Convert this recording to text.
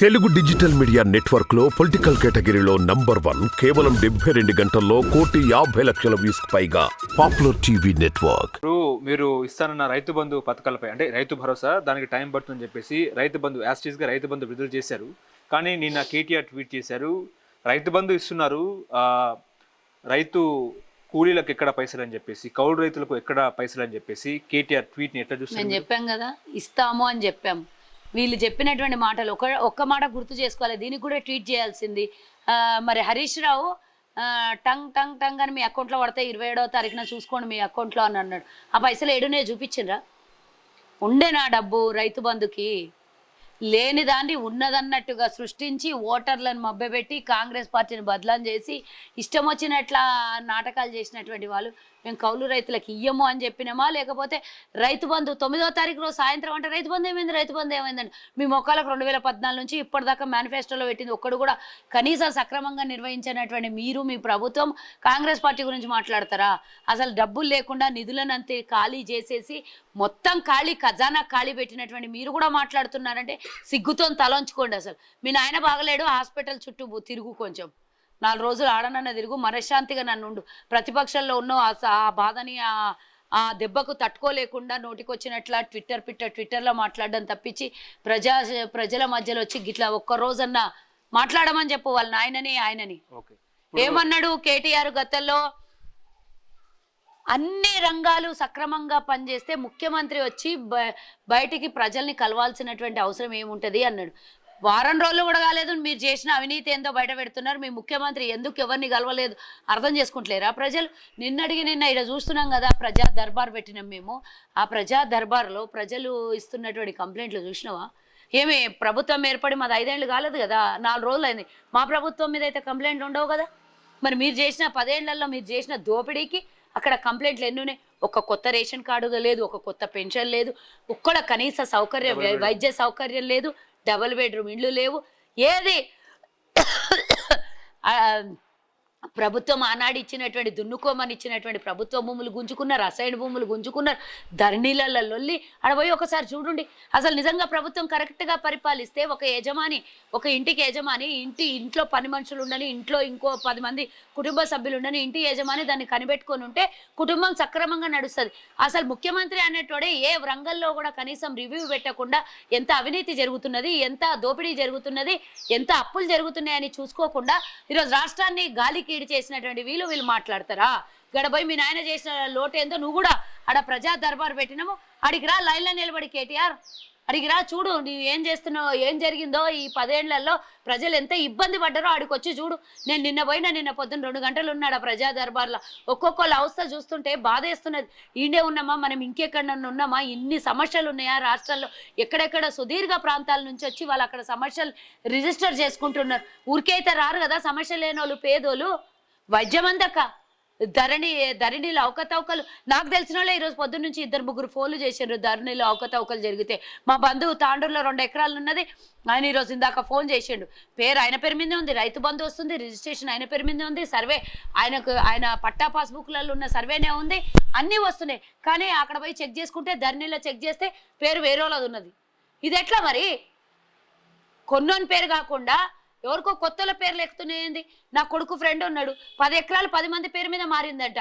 Telugu digital media నెట్వర్క్లో political కేటగిరీలో number one కేవలం డెబ్బై రెండు గంటల్లో కోటి యాభై లక్షల వ్యూస్ పైగా పాపులర్ టీవీ నెట్వర్క్. మీరు ఇస్తానన్న రైతు బంధు పథకాలపై అంటే రైతు భరోసా దానికి టైం పడుతుందని చెప్పేసి రైతు బంధు యాస్టీస్గా రైతు బంధు విడుదల చేశారు. కానీ నిన్న కేటీఆర్ ట్వీట్ చేశారు రైతు బంధు ఇస్తున్నారు ఆ, రైతు కూలీలకు ఎక్కడ పైసలు అని చెప్పేసి కౌలు రైతులకు ఎక్కడ పైసలు అని చెప్పేసి కేటీఆర్ ట్వీట్ని ఎట్లా మేము చూస్తారు చెప్పాం కదా ఇస్తాము అని చెప్పాం వీళ్ళు చెప్పినటువంటి మాటలు ఒక ఒక్క మాట గుర్తు చేసుకోవాలి. దీనికి కూడా ట్వీట్ చేయాల్సింది. మరి Harish Rao tongue tongue tongue అని మీ అకౌంట్లో పడితే ఇరవై ఏడవ తారీఖున చూసుకోండి మీ అకౌంట్లో అని అన్నాడు. ఆ పైసలు ఏడునే చూపించిండ్రా? ఉండే నా డబ్బు రైతు బంధుకి? లేని దాన్ని ఉన్నదన్నట్టుగా సృష్టించి ఓటర్లను మభ్యపెట్టి కాంగ్రెస్ పార్టీని బదలాం చేసి ఇష్టం వచ్చినట్లా నాటకాలు చేసినటువంటి వాళ్ళు. మేము కౌలు రైతులకు ఇయ్యము అని చెప్పినామా? లేకపోతే రైతు బంధు తొమ్మిదో తారీఖు రోజు సాయంత్రం అంటే రైతు బంధు ఏమైంది? రైతు బంధు ఏమైందండి మీ మొక్కలకు రెండు వేల పద్నాలుగు నుంచి ఇప్పటిదాకా మేనిఫెస్టోలో పెట్టింది. ఒక్కడు కూడా కనీసం సక్రమంగా నిర్వహించినటువంటి మీరు మీ ప్రభుత్వం కాంగ్రెస్ పార్టీ గురించి మాట్లాడతారా? అసలు డబ్బులు లేకుండా నిధులను అంతే ఖాళీ చేసేసి మొత్తం ఖాళీ ఖజానా ఖాళీ పెట్టినటువంటి మీరు కూడా మాట్లాడుతున్నారంటే సిగ్గుతో తలంచుకోండి అసలు. మీ నాయన బాగలేడు హాస్పిటల్ చుట్టూ తిరుగు కొంచెం. నాలుగు రోజులు ఆడనన్న తిరుగు మనశ్శాంతిగా నన్ను ఉండు ప్రతిపక్షంలో ఉన్న ఆ బాధని ఆ ఆ దెబ్బకు తట్టుకోలేకుండా నోటికొచ్చినట్లా ట్విట్టర్ పిట్టర్ ట్విట్టర్లో మాట్లాడడం తప్పించి ప్రజా ప్రజల మధ్యలో వచ్చి గిట్లా ఒక్క రోజన్నా మాట్లాడమని చెప్పు వాళ్ళ నాయనని ఆయనని. ఏమన్నాడు కేటీఆర్ గతంలో? అన్ని రంగాలు సక్రమంగా పనిచేస్తే ముఖ్యమంత్రి వచ్చి బయటికి ప్రజల్ని కలవాల్సినటువంటి అవసరం ఏముంటది అన్నాడు. వారం రోజులు కూడా కాలేదు మీరు చేసిన అవినీతి ఏందో బయట పెడుతున్నారు మీ ముఖ్యమంత్రి ఎందుకు ఎవరిని కలవలేదు అర్థం చేసుకుంటలేరా ప్రజలు? నిన్నడిగి నిన్న ఇక్కడ చూస్తున్నాం కదా ప్రజా దర్బార్ పెట్టినాం మేము. ఆ ప్రజా దర్బార్లో ప్రజలు ఇస్తున్నటువంటి కంప్లైంట్లు చూసినావా? ఏమి ప్రభుత్వం ఏర్పడి మాది ఐదేళ్ళు కాలేదు కదా నాలుగు రోజులు అయింది మా ప్రభుత్వం మీద అయితే కంప్లైంట్లు ఉండవు కదా? మరి మీరు చేసిన పదేళ్ళలో మీరు చేసిన దోపిడీకి అక్కడ కంప్లైంట్లు ఎన్ని ఉన్నాయి ఒక కొత్త రేషన్ కార్డు లేదు ఒక కొత్త పెన్షన్ లేదు ఒక్కడ కనీస సౌకర్యం వైద్య సౌకర్యం లేదు డబుల్ బెడ్రూమ్ ఇండ్లు లేవు. ఏది? ప్రభుత్వం ఆనాడు ఇచ్చినటువంటి దున్నుకోమని ఇచ్చినటువంటి ప్రభుత్వ భూములు గుంజుకున్నారు రసాయన భూములు గుంజుకున్నారు ధరణిలలో లొల్లి ఆడ ఒకసారి చూడండి. అసలు నిజంగా ప్రభుత్వం కరెక్ట్గా పరిపాలిస్తే ఒక యజమాని ఒక ఇంటికి యజమాని ఇంటి ఇంట్లో పని మనుషులు ఉండని ఇంట్లో ఇంకో పది మంది కుటుంబ సభ్యులు ఉండని ఇంటి యజమాని దాన్ని కనిపెట్టుకొని ఉంటే కుటుంబం సక్రమంగా నడుస్తుంది. అసలు ముఖ్యమంత్రి అనేటోడే ఏ రంగంలో కూడా కనీసం రివ్యూ పెట్టకుండా ఎంత అవినీతి జరుగుతున్నది ఎంత దోపిడీ జరుగుతున్నది ఎంత అప్పులు జరుగుతున్నాయని చూసుకోకుండా ఈరోజు రాష్ట్రాన్ని గాలికి ఈడి చేసినటువంటి వీళ్ళు వీళ్ళు మాట్లాడతారా? గడబోయి మీ నాయన చేసిన లోటేందో నువ్వు కూడా ఆడ ప్రజా దర్బార్ పెట్టినాము. అడిగిరా లైన్లో నిలబడి కేటీఆర్. అడిగిరా చూడు నువ్వు ఏం చేస్తున్నావు ఏం జరిగిందో ఈ పదేళ్ళలో ప్రజలు ఎంత ఇబ్బంది పడ్డారో ఆడికి వచ్చి చూడు. నేను నిన్న పోయినా నిన్న పొద్దున్న రెండు గంటలు ఉన్నాడు ఆ ప్రజా దర్బార్లో. ఒక్కొక్కళ్ళ అవస్థ చూస్తుంటే బాధేస్తున్నది. ఈడే ఉన్నామా మనం ఇంకెక్కడన్నా ఉన్నామా? ఇన్ని సమస్యలు ఉన్నాయా రాష్ట్రాల్లో ఎక్కడెక్కడ సుదీర్ఘ ప్రాంతాల నుంచి వచ్చి వాళ్ళు అక్కడ సమస్యలు రిజిస్టర్ చేసుకుంటున్నారు. ఊరికైతే రారు కదా సమస్య లేని వాళ్ళు పేదోళ్ళు. వైద్యమందక ధరణి ధరణిలో అవకతవకలు. నాకు తెలిసిన వాళ్ళు ఈరోజు పొద్దున్న నుంచి ఇద్దరు ముగ్గురు ఫోన్లు చేశారు ధరణిలో అవకతవకలు జరిగితే మా బంధువు తాండూరులో రెండు ఎకరాలు ఉన్నది. ఆయన ఈరోజు ఇందాక ఫోన్ చేసిండు. పేరు ఆయన పేరు మీదే ఉంది. రైతు బంధు వస్తుంది రిజిస్ట్రేషన్ ఆయన పేరు మీదే ఉంది. సర్వే ఆయనకు ఆయన పట్టా పాస్బుక్లలో ఉన్న సర్వేనే ఉంది. అన్నీ వస్తున్నాయి. కానీ అక్కడ పోయి చెక్ చేసుకుంటే ధరణిలో చెక్ చేస్తే పేరు వేరే ఉన్నది. ఇది ఎట్లా మరి? కొన్నోని పేరు కాకుండా ఎవరికో కొత్తల పేర్లు ఎక్కుతున్నాయండి నా కొడుకు ఫ్రెండ్ ఉన్నాడు. పది ఎకరాలు పది మంది పేరు మీద మారిందంట.